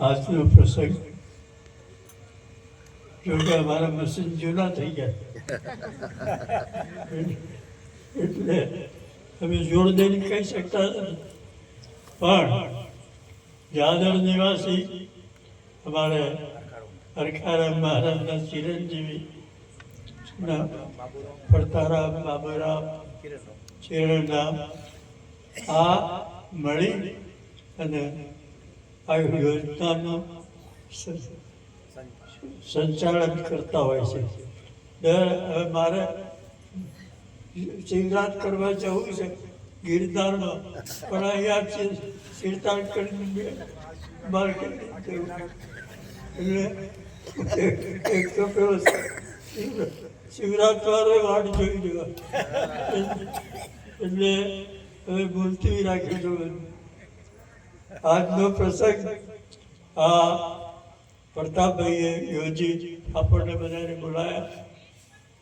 આજનો પ્રસંગ. જોકે અમારા મશીન જૂના થઈ ગયા. એટલે અમે દઈને કહી શકતા. પણ જાદર નિવાસી અમારે હરખારામ મહારાજના ચિરંજીવી પડતારામ, બાબુરામ, ચિરણરામ આ મળી અને આ યોજનાનું સંચાલન કરતા હોય છે. હવે મારે શિવરાત કરવા જવું છે ગિરનારનો પણ અહીંયા શિરતાળ કરીને કરી જવું એટલે એક- તો પેલો જોઈ લેવા એટલે હવે ભૂલથી રાખેલો આજનો પ્રસંગ આ પ્રતાપભાઈએ યોજી, આપણને બધાને બોલાયા.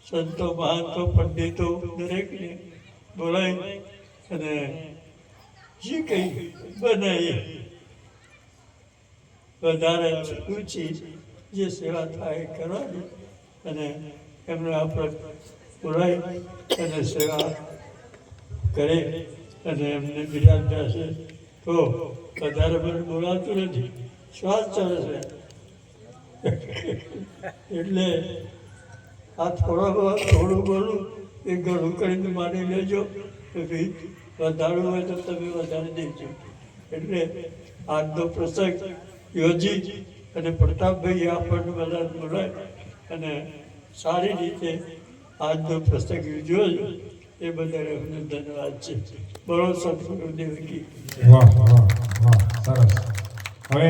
સંતો, મહાંતો, પંડિતો દરેકને બોલાવી અને જે કંઈ બનાવી વધારે રુચિ જે સેવા થાય કરવાની અને એમને આપણે બોલાવી અને સેવા કરે અને એમને બિરાજતા છે તો વધારે મને બોલાતું નથી. શ્વાસ ચડે છે. એટલે આ થોડા થોડું ઘણું એ ઘણું કરીને માની લેજો વધારું હોય તો તમે વધારે દેજો. એટલે આજનો પ્રસંગ યોજી અને પ્રતાપભાઈ આપણને બધા બોલાય અને સારી રીતે આજનો પ્રસંગ યોજ્યો એ બધાને એમને ધન્યવાદ છે. બરો સદગુરુદેવ કી વાહ વાહ વાહ સરસ.